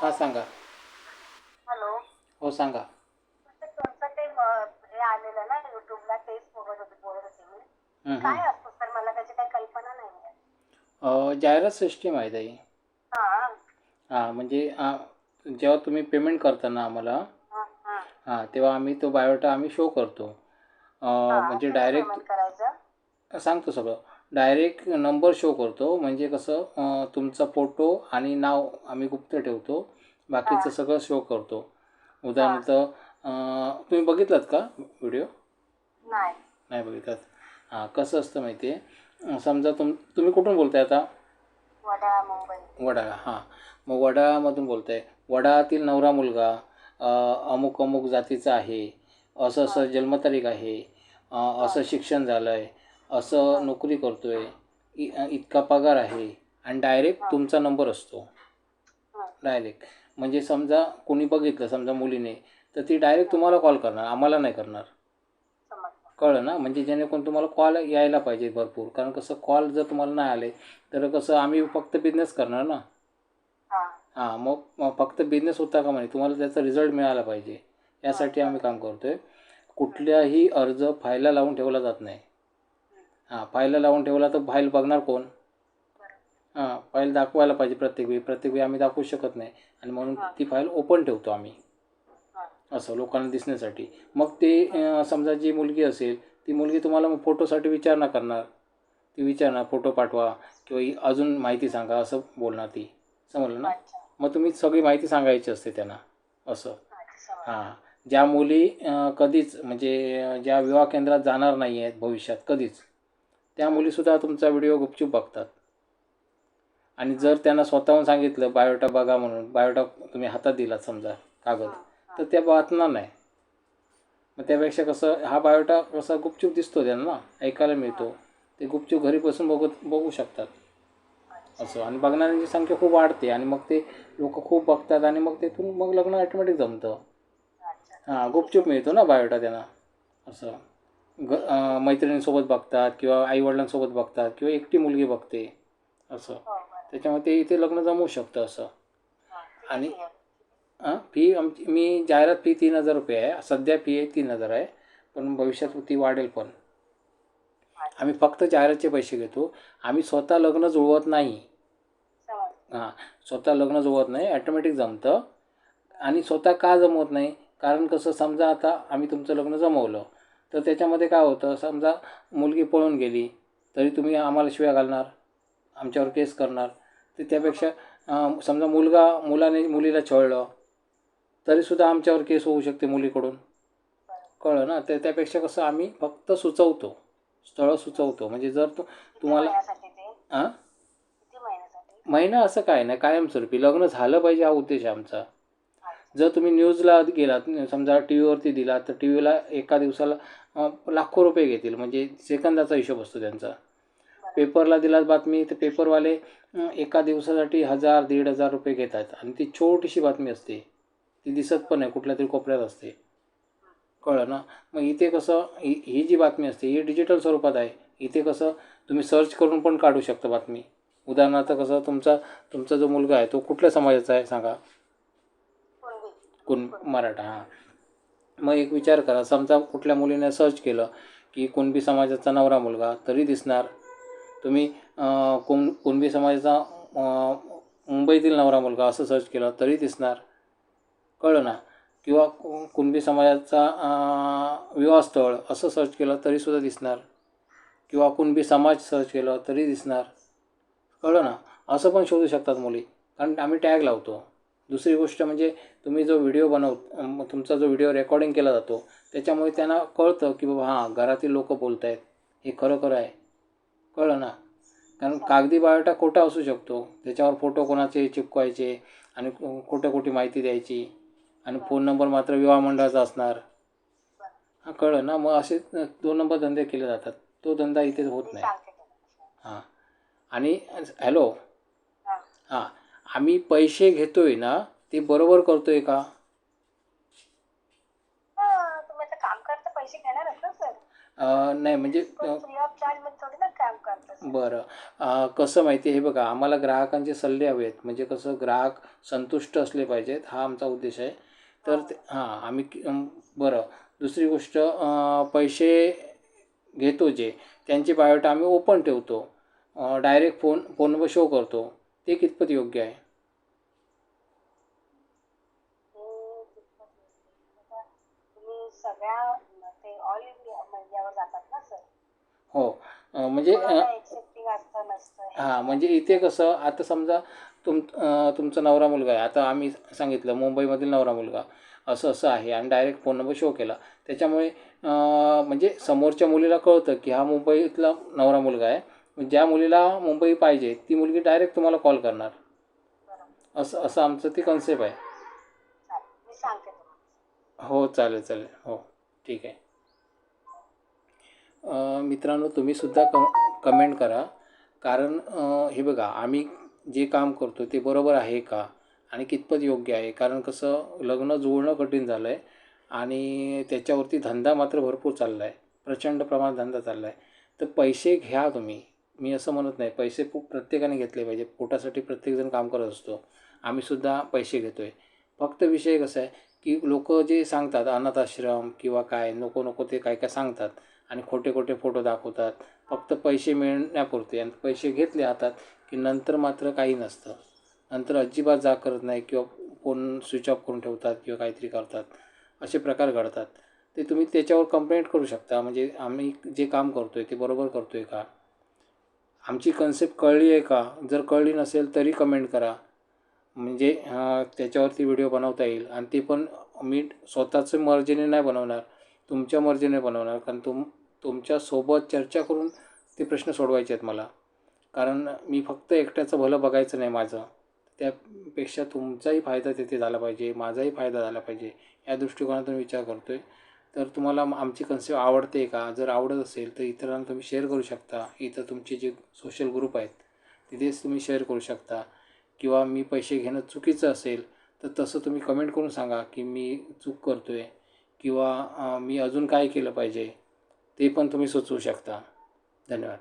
हां सांगा. हॅलो. हो सांगा. तर तुमचं ते हे आलेलं ना युट्यूबला तेच बघत होते बोलत होते मी. काय असतं सर? मला त्याची काही कल्पना नाही जाहिरात सिस्टीम आहे ताई. हां. हां म्हणजे जेव्हा तुम्ही पेमेंट करता ना आम्हाला हां तेव्हा आम्ही तो बायोटा आम्ही शो करतो. म्हणजे डायरेक्ट सांगतो सगळं. डायरेक्ट नंबर शो करतो. म्हणजे कसं तुमचा फोटो आणि नाव आम्ही गुप्त ठेवतो. बाकीचं हां. सगळं शो करतो. उदाहरणार्थ तुम्ही बघितलात का व्हिडिओ? नाही. नाही बघितलात. हां कसं असतं माहिती आहे समजा तुम तुम्ही कुठून बोलताय आता? वडाळा हां. मग वडाळामधून बोलताय. वडाळातील नवरा मुलगा अमुक अमुक जातीचा आहे. असं असं जन्मतारीख आहे. असं शिक्षण झालं आहे असं नोकरी करतो आहे इतका पगार आहे आणि डायरेक्ट तुमचा नंबर असतो. डायरेक्ट म्हणजे समजा कोणी बघितलं समजा मुलीने तर ती डायरेक्ट तुम्हाला कॉल करणार आम्हाला नाही करणार. कळलं ना? म्हणजे जेणेकरून तुम्हाला कॉल यायला पाहिजे भरपूर. कारण कसं कॉल जर तुम्हाला नाही आले तर कसं आम्ही फक्त बिझनेस करणार ना? हां. मग मग फक्त बिझनेस होता का म्हणे? तुम्हाला त्याचा रिझल्ट मिळाला पाहिजे. यासाठी आम्ही काम करतो आहे कुठल्याही अर्ज फायला लावून ठेवला जात नाही. हां फायला लावून ठेवला तर फाईल बघणार कोण? हां फाईल दाखवायला पाहिजे प्रत्येक वेळी. प्रत्येक वेळी आम्ही दाखवू शकत नाही. आणि म्हणून ती फाईल ओपन ठेवतो आम्ही. असं लोकांना दिसण्यासाठी. मग ते समजा जी मुलगी असेल ती मुलगी तुम्हाला मग फोटोसाठी विचारणा करणार. ती विचारणार फोटो पाठवा किंवा अजून माहिती सांगा असं बोलणार ती. समजलं ना? मग तुम्ही सगळी माहिती सांगायची असते त्यांना. असं. हां. ज्या मुली कधीच म्हणजे ज्या विवाह केंद्रात जाणार नाही आहेत भविष्यात कधीच. त्या मुलीसुद्धा तुमचा व्हिडिओ गुपचूप बघतात. आणि जर त्यांना स्वतःहून सांगितलं बायोटा बघा म्हणून बायोटा तुम्ही हातात दिलात समजा कागद तर त्या वाचणार नाही. मग त्यापेक्षा कसं हा बायोटा कसा गुपचूप दिसतो त्यांना ना ऐकायला मिळतो. ते गुपचूप घरी बसून बघत बघू शकतात. असं. आणि बघणाऱ्यांची संख्या खूप वाढते आणि मग ते लोक खूप बघतात आणि मग तेथून मग लग्न ऑटोमॅटिक जमतं. हां गुपचूप मिळतो ना बायोटा त्यांना. असं. ग मैत्रिणींसोबत बघतात किंवा आईवडिलांसोबत बघतात किंवा एकटी मुलगी बघते असं. हो त्याच्यामुळे ते इथे लग्न जमवू शकतं असं. आणि-? हां फी आमची मी जाहिरात फी तीन हजार रुपये आहे. सध्या फी आहे तीन हजार आहे. पण भविष्यात ती वाढेल पण. आम्ही फक्त जाहिरातचे पैसे घेतो. आम्ही स्वतः लग्न जुळवत नाही. हां स्वतः लग्न जुळवत नाही. ॲटोमॅटिक जमतं. आणि स्वतः का जमवत नाही? कारण कसं समजा आता आम्ही तुमचं लग्न जमवलं. तर त्याच्यामध्ये काय होतं समजा मुलगी पळून गेली तरी तुम्ही आम्हाला शिव्या घालणार आमच्यावर केस करणार. तर त्यापेक्षा समजा मुलगा मुलाने मुलीला छळलं तरीसुद्धा आमच्यावर केस होऊ शकते मुलीकडून. कळलं ना? तर त्यापेक्षा कसं आम्ही फक्त सुचवतो. स्थळं सुचवतो. म्हणजे जर तू तुम्हाला हां महिना असं काय नाही. कायमस्वरूपी. लग्न झालं पाहिजे हा उद्देश आमचा. जर तुम्ही न्यूजला गेलात समजा टी व्हीवरती दिला तर टी व्हीला एका दिवसाला लाखो रुपये घेतील. म्हणजे सेकंदाचा हिशोब असतो त्यांचा. पेपरला दिलात बातमी तर पेपरवाले एका दिवसासाठी हजार दीड हजार रुपये घेतात. आणि ती छोटीशी बातमी असते. ती दिसत पण नाही कुठल्या तरी कोपऱ्यात असते. कळलं ना? मग इथे कसं ही ही जी बातमी असते ही डिजिटल स्वरूपात आहे. इथे कसं तुम्ही सर्च करून पण काढू शकता बातमी. उदाहरणार्थ कसं तुमचा तुमचा जो मुलगा आहे तो कुठल्या समाजाचा आहे सांगा? कोण मराठा हां. मग एक विचार करा. समजा कुठल्या मुलीने सर्च केलं की कुणबी समाजाचा नवरा मुलगा तरी दिसणार. तुम्ही कुण कुणबी समाजाचा मुंबईतील नवरा मुलगा असं सर्च केलं तरी दिसणार. कळलं ना? किंवा कु- कुणबी समाजाचा विवाहस्थळ असं सर्च केलं तरीसुद्धा दिसणार. किंवा कुणबी समाज सर्च केलं तरी दिसणार. कळलं ना? असं पण शोधू शकतात मुली. कारण आम्ही टॅग लावतो. दुसरी गोष्ट म्हणजे तुम्ही जो व्हिडिओ बनव तुमचा जो व्हिडिओ रेकॉर्डिंग केला जातो त्याच्यामुळे त्यांना कळतं की बाबा हां घरातील लोक बोलत आहेत हे खरोखर आहे. कळलं ना? कारण कागदी बायोटा खोटा असू शकतो. त्याच्यावर फोटो कोणाचे चिपकवायचे आणि को- खोटं खोटी माहिती द्यायची आणि फोन नंबर मात्र विवाह मंडळाचा असणार. हां कळलं ना? मग असे दोन नंबर धंदे केले जातात. तो धंदा इथे होत नाही. हां. आणि हॅलो? हां. आम्ही पैसे घेतोय ना ते बरोबर करतोय का? हां तुम्ही आता काम करता पैसे घेणारच ना सर? अं, नाही म्हणजे पण फ्री ऑफ चार्जमध्ये थोडी ना काम करता सर. बरं. अं, कसं माहिती आहे हे बघा आम्हाला ग्राहकांचे सल्ले हवे आहेत. म्हणजे कसं ग्राहक संतुष्ट असले पाहिजेत हा आमचा उद्देश आहे. तर ते हां. आम्ही कि- बरं. दुसरी गोष्ट अं, पैसे घेतो जे त्यांची बायोडा आम्ही ओपन ठेवतो. डायरेक्ट फोन फोनवर शो करतो. ते कितपत योग्य आहे? हो म्हणजे एक्सेप्टिंग असतं नसतं हे हां म्हणजे इथे कसं आता समजा तुम तुमचा नवरा मुलगा आहे. आता आम्ही सांगितलं मुंबईमधील नवरा मुलगा असं असं आहे आणि डायरेक्ट फोन नंबर शो केला. त्याच्यामुळे म्हणजे समोरच्या मुलीला कळतं की हा मुंबईतला नवरा मुलगा आहे. ज्या मुलीला मुंबई पाहिजे ती मुलगी डायरेक्ट तुम्हाला कॉल करणार. असं असं आमचं ती कन्सेप्ट आहे. हो चालेल चालेल. हो ठीक आहे. मित्रांनो तुम्हीसुद्धा क कमेंट करा. कारण हे बघा आम्ही जे काम करतो ते बरोबर आहे का? आणि कितपत योग्य आहे? कारण कसं लग्न जुळणं कठीण झालं आहे आणि त्याच्यावरती धंदा मात्र भरपूर चालला आहे प्रचंड प्रमाणात धंदा चालला आहे तर पैसे घ्या तुम्ही. मी असं म्हणत नाही पैसे पु- प्रत्येकाने घेतले पाहिजे. पोटासाठी प्रत्येकजण काम करत असतो. आम्हीसुद्धा पैसे घेतो आहे फक्त विषय कसा आहे की लोक जे सांगतात अनाथाश्रम किंवा काय नको नको ते काय काय सांगतात आणि खोटे खोटे फोटो दाखवतात. फक्त पैसे मिळण्यापुरते आणि पैसे घेतले हातात की नंतर मात्र काही नसतं. नंतर अजिबात जा करत नाही किंवा फोन स्विच ऑफ करून ठेवतात किंवा काहीतरी करतात. असे प्रकार घडतात. ते तुम्ही त्याच्यावर कंप्लेंट करू शकता. म्हणजे आम्ही जे काम करतो आहे ते बरोबर करतो आहे का? आमची कन्सेप्ट कळली आहे का? जर कळली नसेल तरी कमेंट करा. म्हणजे त्याच्यावरती व्हिडिओ बनवता येईल. आणि ते पण मी स्वतःचं मर्जीने नाही बनवणार. तुमच्या मर्जीने बनवणार. कारण तुम तुमच्यासोबत चर्चा करून ते प्रश्न सोडवायचे आहेत मला. कारण मी फक्त एकट्याचं भलं बघायचं नाही माझं. त्यापेक्षा तुमचाही फायदा तिथे झाला पाहिजे. माझाही फायदा झाला पाहिजे. या दृष्टिकोनातून विचार करतो आहे तर तुम्हाला आमची कन्सेप्ट आवडते का? जर आवडत असेल तर इतरांना तुम्ही शेअर करू शकता. इथं तुमचे जे सोशल ग्रुप आहेत तिथेच तुम्ही शेअर करू शकता. किंवा मी पैसे घेणं चुकीचं असेल तर तसं तुम्ही कमेंट करून सांगा की मी चूक करतो आहे किंवा मी अजून काय केलं पाहिजे ते पण तुम्ही सुचवू शकता. धन्यवाद.